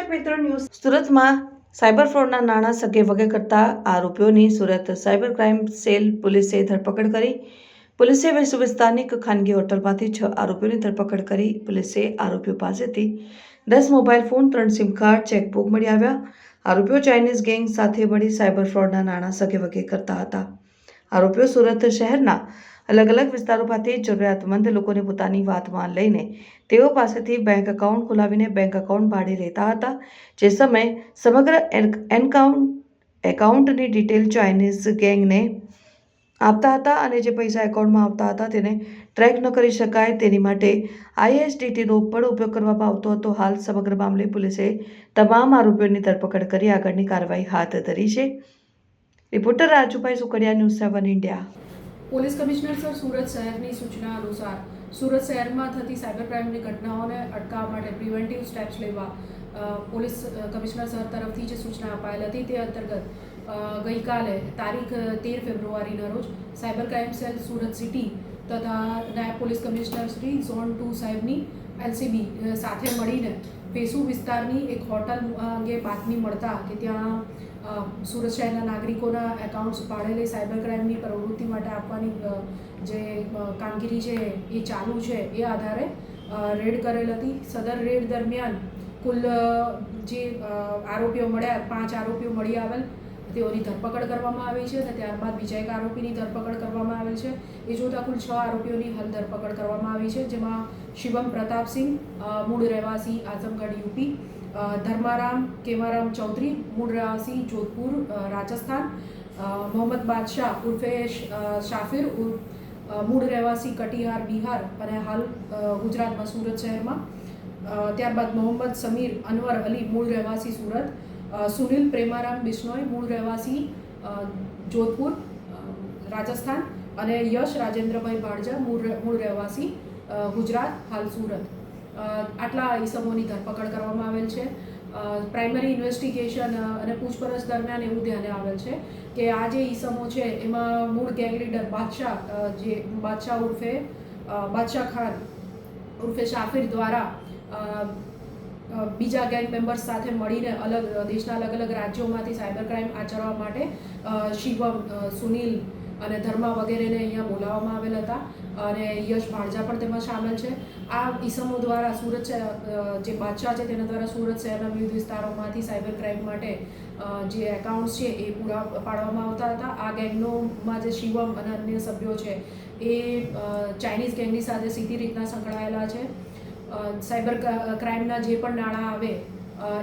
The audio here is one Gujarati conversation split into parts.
સુરતમાં સાયબર ફ્રોડના નાણાં સગે વગે કરતા આરોપીઓની સુરત સાયબર ક્રાઇમ સેલ પોલીસે ધરપકડ કરી. પોલીસે વિશ્વ વિસ્તારની ખાનગી હોટલમાંથી છ આરોપીઓની ધરપકડ કરી. પોલીસે આરોપીઓ પાસેથી દસ મોબાઈલ ફોન, ત્રણ સિમ કાર્ડ, ચેકબુક મળી આવ્યા. આરોપીઓ ચાઇનીઝ ગેંગ સાથે મળી સાયબર ફ્રોડના નાણાં સગે વગે કરતા હતા. આરોપીઓ સુરત શહેરના અલગ અલગ વિસ્તારોમાંથી જરૂરિયાતમંદ લોકોને પોતાની વાતમાં લઈને તેઓ પાસેથી બેંક એકાઉન્ટ ખોલાવીને બેંક એકાઉન્ટ ભાડે લેતા હતા. જે સમયે સમગ્ર એન- એનકાઉન્ટ એકાઉન્ટની ડિટેલ ચાઇનીઝ ગેંગને આપતા હતા અને જે પૈસા એકાઉન્ટમાં આવતા હતા તેને ટ્રેક ન કરી શકાય તેની માટે આઈએસડીટીનો પણ ઉપયોગ કરવામાં આવતો હતો. હાલ સમગ્ર મામલે પોલીસે તમામ આરોપીઓની ધરપકડ કરી આગળની કાર્યવાહી હાથ ધરી છે. Reporter Rajubhai Sukadiya news seven India police commissioner sir Surat શહેરની સૂચના અનુસાર, સુરત શહેરમાં થતી સાયબર ક્રાઇમની ઘટનાઓને અટકાવવા માટે પ્રિવેન્ટિવ સ્ટેપ્સ લેવા પોલીસ કમિશનર સર તરફથી જે સૂચના અપાયેલ હતી તે અંતર્ગત ગઈકાલે તારીખ તેર ફેબ્રુઆરીના રોજ cyber crime cell Surat city તથા નાયબ police commissioner Shri zone two સાહેબની એલસીબી સાથે મળીને પેસુ વિસ્તારની એક હોટલ અંગે બાતમી મળતા કે ત્યાં સુરત શહેરના નાગરિકોના એકાઉન્ટ્સ પાડેલી સાયબર ક્રાઇમની પ્રવૃત્તિ માટે આપવાની જે કામગીરી છે એ ચાલુ છે એ આધારે રેડ કરેલ હતી. સદર રેડ દરમિયાન કુલ જે આરોપીઓ મળ્યા, પાંચ આરોપીઓ મળી આવેલ. તેઓની ધરપકડ કરવામાં આવી છે અને ત્યારબાદ બીજા એક આરોપીની ધરપકડ કરવામાં આવેલ છે. એ જોતાં કુલ છ આરોપીઓની હાલ ધરપકડ કરવામાં આવી છે, જેમાં શિવમ પ્રતાપસિંહ મૂળ રહેવાસી આઝમગઢ યુપી ધર્મારામ કેમારામ ચૌધરી, મૂળ રહેવાસી જોધપુર રાજસ્થાન મોહમ્મદ બાદશાહ ઉર્ફે શાફિર મૂળ રહેવાસી કટિહાર, બિહાર અને હાલ ગુજરાતમાં સુરત શહેરમાં. ત્યારબાદ મોહમ્મદ સમીર અનવર અલી, મૂળ રહેવાસી સુરત. સુનિલ પ્રેમારામ બિશ્નોઈ, મૂળ રહેવાસી જોધપુર રાજસ્થાન અને યશ રાજેન્દ્રભાઈ ભાડજા, મૂળ મૂળ રહેવાસી ગુજરાત, હાલ સુરત. આટલા ઈસમોની ધરપકડ કરવામાં આવેલ છે. પ્રાઇમરી ઇન્વેસ્ટિગેશન અને પૂછપરછ દરમિયાન એવું ધ્યાને આવેલ છે કે આ જે ઈસમો છે, એમાં મૂળ ગેંગ લીડર બાદશાહ જે બાદશાહ ઉર્ફે બાદશાહ ખાન ઉર્ફે શાફિર દ્વારા બીજા ગેંગ મેમ્બર્સ સાથે મળીને અલગ દેશના અલગ અલગ રાજ્યોમાંથી સાયબર ક્રાઇમ આચરવા માટે શિવમ સુનિલ અને ધર્મા વગેરેને અહીંયા બોલાવવામાં આવેલ હતા અને યશ ભાડજા પણ તેમાં સામેલ છે. આ ઈસમો દ્વારા સુરત જે બાદશાહ છે તેના દ્વારા સુરત શહેરના વિવિધ વિસ્તારોમાંથી સાયબર ક્રાઇમ માટે જે એકાઉન્ટ્સ છે એ પૂરા પાડવામાં આવતા હતા. આ ગેંગનોમાં જે શિવમ અને અન્ય સભ્યો છે એ ચાઇનીઝ ગેંગની સાથે સીધી રીતના સંકળાયેલા છે. સાયબર ક્રાઇમના જે પણ નાણાં આવે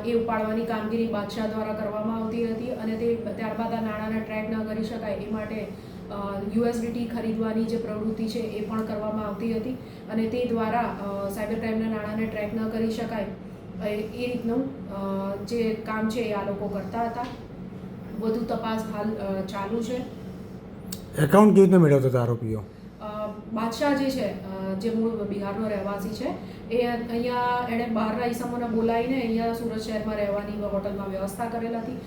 એ ઉપાડવાની કામગીરી બાદશાહ દ્વારા કરવામાં આવતી હતી અને તે ત્યારબાદ આ નાણાંને ટ્રેક ન કરી શકાય એ માટે યુએસડીટી ખરીદવાની જે પ્રવૃત્તિ છે એ પણ કરવામાં આવતી હતી અને તે દ્વારા સાયબર ક્રાઇમના નાણાંને ટ્રેક ન કરી શકાય એ રીતનું જે કામ છે એ આ લોકો કરતા હતા. વધુ તપાસ હાલ ચાલુ છે. એકાઉન્ટ કેવી રીતે મેળવતા હતા આરોપીઓ? બાદશાહ જે છે જે મૂળ બિહારનો રહેવાસી છે, એ અહીંયા એણે બહારના ઈસમોને બોલાવીને અહીંયા સુરત શહેરમાં રહેવાની હોટલમાં વ્યવસ્થા કરેલ હતી.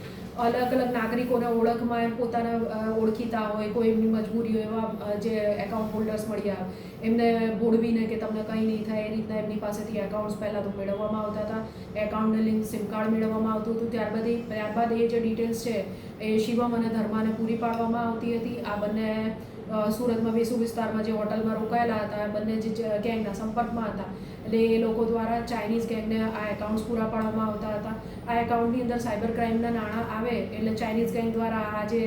અલગ અલગ નાગરિકોને ઓળખમાં એમ પોતાના ઓળખીતા હોય, કોઈ એમની મજબૂરી હોય, એવા જે એકાઉન્ટ હોલ્ડર્સ મળ્યા, એમને બોડવીને કે તમને કંઈ નહીં થાય, એ રીતના એમની પાસેથી એકાઉન્ટ્સ પહેલાં તો મેળવવામાં આવતા હતા. એકાઉન્ટને લિંક સિમ કાર્ડ મેળવવામાં આવતું હતું. ત્યારબાદ ત્યારબાદ એ જે ડિટેલ્સ છે એ શિવમ અને ધર્માને પૂરી પાડવામાં આવતી હતી. આ બંને સુરતમાં વેસુ વિસ્તારમાં જે હોટલમાં રોકાયેલા હતા બંને જે ગેંગના સંપર્કમાં હતા. એટલે એ લોકો દ્વારા ચાઇનીઝ ગેંગને આ એકાઉન્ટ્સ પૂરા પાડવામાં આવતા હતા. આ એકાઉન્ટની અંદર સાયબર ક્રાઇમના નાણાં આવે એટલે ચાઇનીઝ ગેંગ દ્વારા આ જે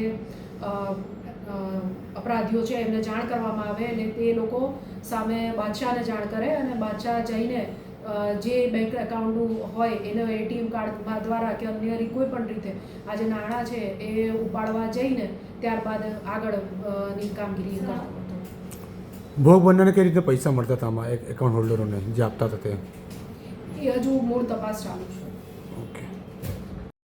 અપરાધીઓ છે એમને જાણ કરવામાં આવે એટલે તે લોકો સામે બાદશાહને જાણ કરે અને બાદશાહ જઈને જે બેંક એકાઉન્ટનું હોય એનો એટીએમ કાર્ડ દ્વારા કે અન્ય કોઈ પણ રીતે આ જે નાણાં છે એ ઉપાડવા જઈને ત્યારબાદ આગળની કામગીરી કરતો ભોગ બનનારને કઈ રીતે પૈસા મળતા હતા આમાં એક એકાઉન્ટ હોલ્ડરોને જે આપતા હતા તે? એ હજુ મૂળ તપાસ ચાલુ છે.